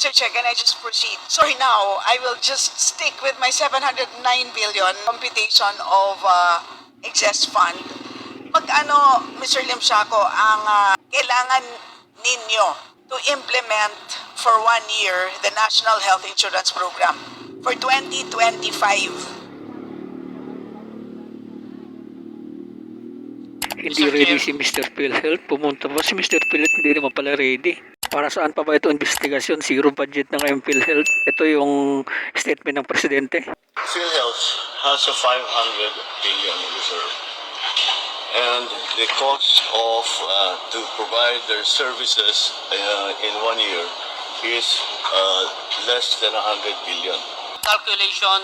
Sir Chair, can I just proceed? Sorry now, I will just stick with my 709 billion computation of uh, excess fund. Magkano, Mr. Limshaco, ang ah, kailangan ninyo to implement for one year the National Health Insurance Program for 2025? Hindi Mr. ready Chair. si Mr. PhilHealth. Pumunta pa si Mr. PhilHealth, hindi naman pala ready. Para saan pa ba ito investigasyon? Zero budget na ngayon PhilHealth. Ito yung statement ng Presidente. PhilHealth has a 500 billion reserve. And the cost of uh, to provide their services uh, in one year is uh, less than 100 billion. Calculation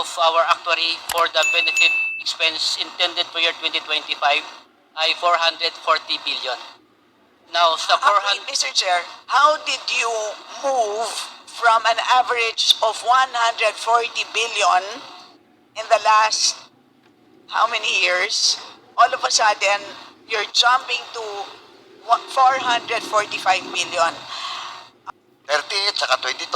of our actuary for the benefit expense intended for year 2025 ay 440 billion. Now, sa Ah, wait, 400... Mr. Chair, how did you move from an average of 140 billion in the last how many years? All of a sudden, you're jumping to wa- 445 billion. 38 saka 22.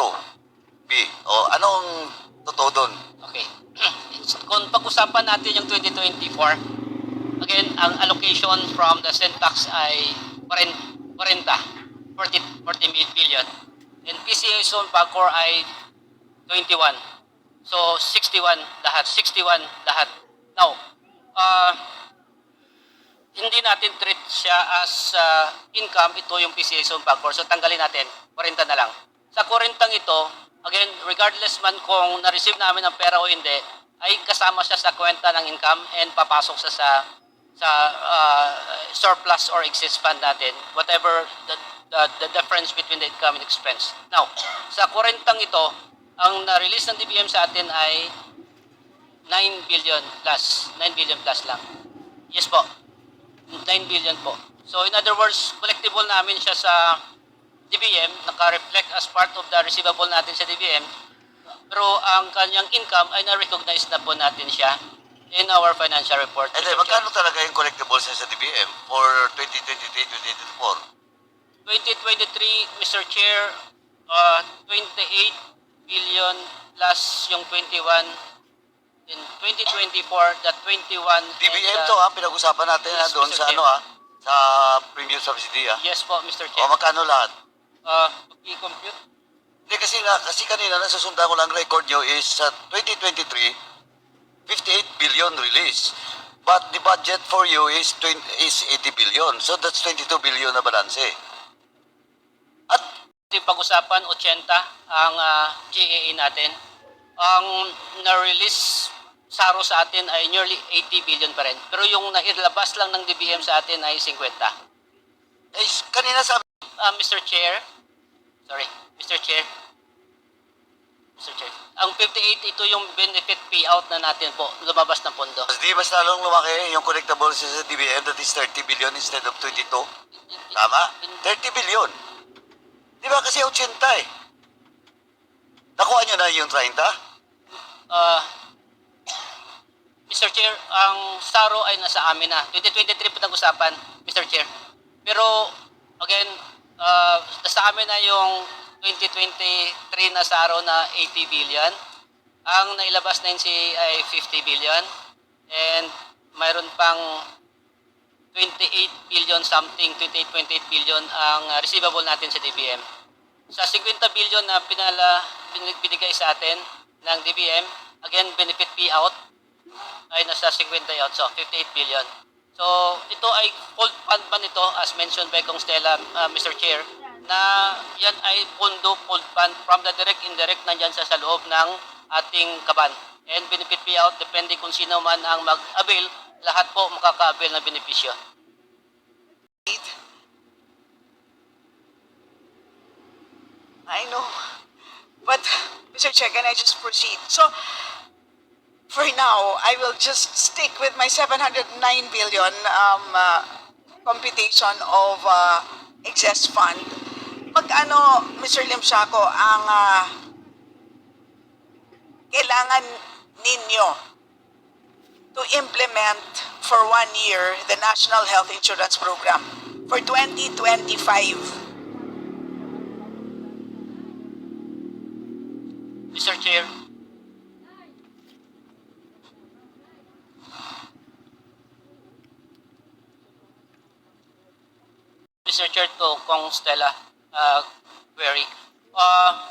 B. O, anong totoo doon? Okay. Kung pag-usapan natin yung 2024, again, ang allocation from the Syntax ay 40, 40, 40 billion. And PCA Zone Pagcor ay 21. So, 61 lahat. 61 lahat. Now, uh, hindi natin treat siya as uh, income, ito yung PCA Zone Pagcor. So, tanggalin natin. 40 na lang. Sa 40 ito, again, regardless man kung na-receive namin ang pera o hindi, ay kasama siya sa kwenta ng income and papasok siya sa sa uh, surplus or excess fund natin, whatever the, the, the difference between the income and expense. Now, sa 40 ito, ang na-release ng DBM sa atin ay 9 billion plus. 9 billion plus lang. Yes po. 9 billion po. So in other words, collectible namin siya sa DBM, naka-reflect as part of the receivable natin sa DBM, pero ang kanyang income ay na-recognize na po natin siya in our financial report. Eh, di, magkano talaga yung collectibles niya sa DBM for 2023-2024? 2023, Mr. Chair, uh, 28 billion plus yung 21 in 2024, the 21 and DBM the- to ha, pinag-usapan natin Yes, na doon Mr. sa Chair. ano ha, sa premium subsidy ha. Yes po, Mr. O Chair. magkano lahat? Uh, i-compute. Hindi kasi nga, kasi kanina nasusundan ko lang record nyo is sa 2023, 58 billion release. But the budget for you is 20, is 80 billion. So that's 22 billion na balance. At pag-usapan, 80 ang ah, GAA natin. Ang na-release SARO sa atin ay nearly 80 billion pa rin. Pero yung nailabas lang ng DBM sa atin ay 50. eh, kanina sabi, Ah, Mr. Chair, sorry, Mr. Chair, ang 58 ito yung benefit payout na natin po, lumabas ng pondo. di mas lalong lumaki yung collectibles sa DBM that is 30 billion instead of 22. Tama? 30 billion. Di ba kasi 80 eh. Nakuha nyo na yung 30? Ah, Mr. Chair, ang SARO ay nasa amin na. 2023 po nag-usapan, Mr. Chair. Pero, again, uh, nasa amin na yung 2023 na SARO na 80 billion. Ang nailabas na NC ay 50 billion. And mayroon pang 28 billion something, 28.8 billion ang uh, receivable natin sa DBM. Sa 50 billion na pinala, bin- binigay sa atin ng DBM, again, benefit payout ay nasa 58, so 58 billion. So, ito ay full fund pa nito, as mentioned by Kong Stella, uh, Mr. Chair, na yan ay pondo full fund from the direct indirect nandyan sa, sa loob ng ating kaban. And benefit payout, depende kung sino man ang mag-avail, lahat po makaka-avail ng benepisyo. I know. But, Mr. Chair, can I just proceed? So, for now, I will just stick with my 709 billion um, uh, computation of uh, excess fund. Magkano, Mr. Limshaco, ang uh, kailangan ninyo to implement for one year the National Health Insurance Program for 2025? Mr. Chair, Mr. Chair to Kong Stella uh, query. Uh,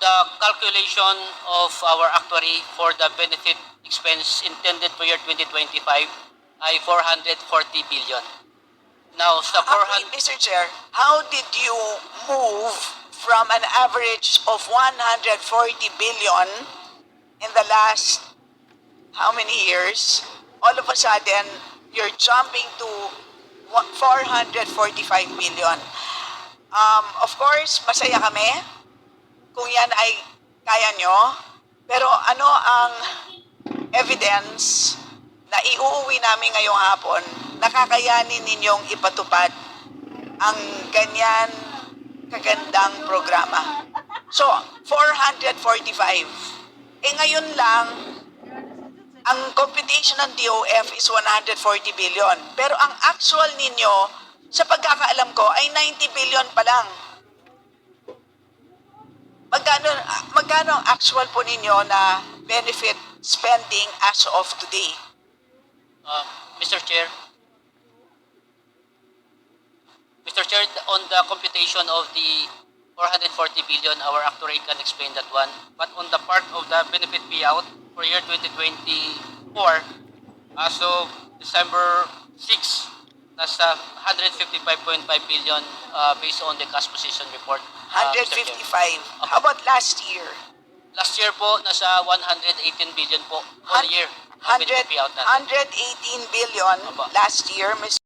the calculation of our actuary for the benefit expense intended for year 2025 ay 440 billion. Now, sa Ah, wait, 400... Mr. Chair, how did you move from an average of 140 billion in the last how many years? All of a sudden, you're jumping to wa- 445 billion. Um, of course, masaya kami kung yan ay kaya nyo. Pero ano ang evidence na iuuwi namin ngayong hapon, nakakayanin ninyong ipatupad ang ganyan kagandang programa. So, 445. Eh ngayon lang, ang computation ng DOF is 140 billion. Pero ang actual ninyo, sa pagkakaalam ko, ay 90 billion pa lang. Magkano, magkano ang actual po ninyo na benefit spending as of today? Uh, Mr. Chair. Mr. Chair, on the computation of the 440 billion, our actuary can explain that one. But on the part of the benefit payout for year 2024, as of December 6, nasa 155.5 billion uh, based on the cash position report. uh, Mr. Chair. 155. How about last year? Last year po, nasa 118 billion po the year. ang 100, benefit payout natin. 118 billion Opo. last year, Mr.